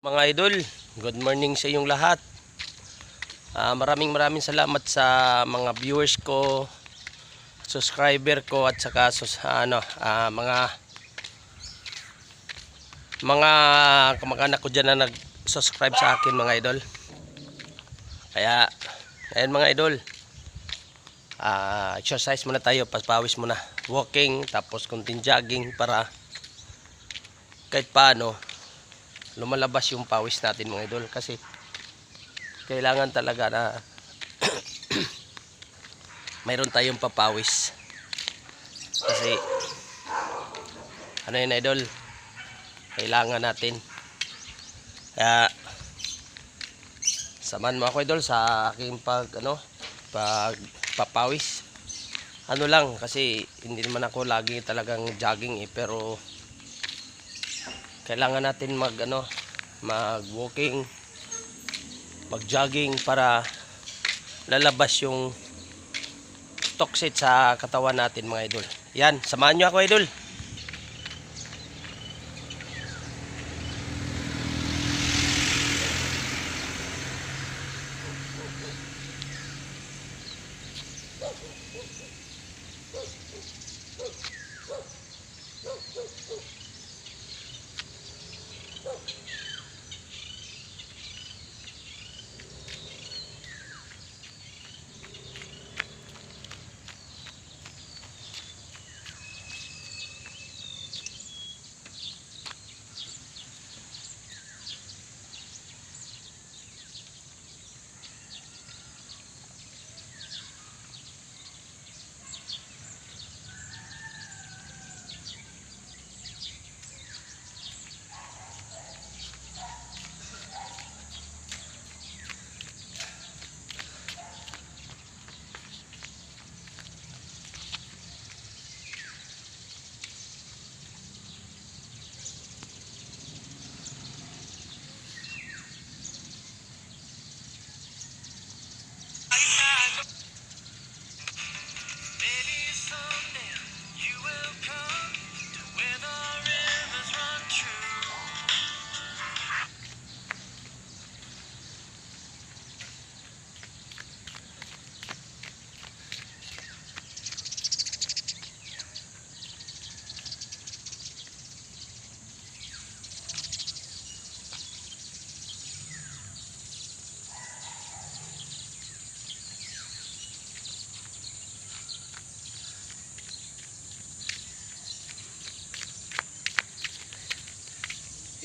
Mga idol, good morning sa inyong lahat. Ah, maraming maraming salamat sa mga viewers ko, subscriber ko at saka sus, ano, ah, mga mga kamag-anak ko dyan na nag-subscribe sa akin mga idol. Kaya, ayun mga idol, ah, exercise muna tayo, paspawis muna. Walking, tapos kunting jogging para kahit paano, lumalabas yung pawis natin mga idol kasi kailangan talaga na mayroon tayong papawis. Kasi ano yun idol? Kailangan natin. Kaya samahan mo ako idol sa aking pag ano pag papawis. Ano lang kasi hindi naman ako lagi talagang jogging eh pero kailangan natin mag ano mag walking mag jogging para lalabas yung toxic sa katawan natin mga idol. Yan samahan nyo ako idol. Maybe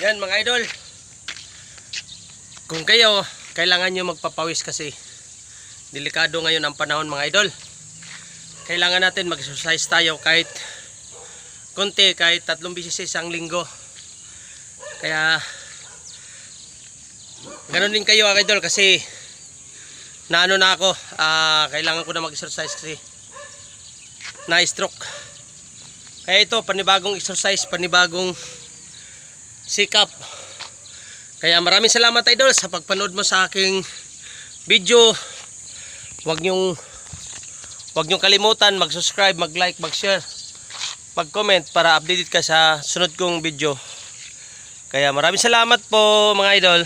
yan mga idol. Kung kayo kailangan nyo magpapawis kasi delikado ngayon ang panahon mga idol. Kailangan natin mag-exercise tayo kahit konti kahit tatlong bisis sa isang linggo. Kaya ganun din kayo mga idol kasi naano na ako ah, kailangan ko na mag-exercise kasi na stroke kaya ito panibagong exercise panibagong sikap. Kaya maraming salamat idol sa pagpanood mo sa aking video. Huwag nyong huwag nyong kalimutan mag-subscribe, mag-like, mag-share mag-comment para updated ka sa sunod kong video. Kaya maraming salamat po mga idol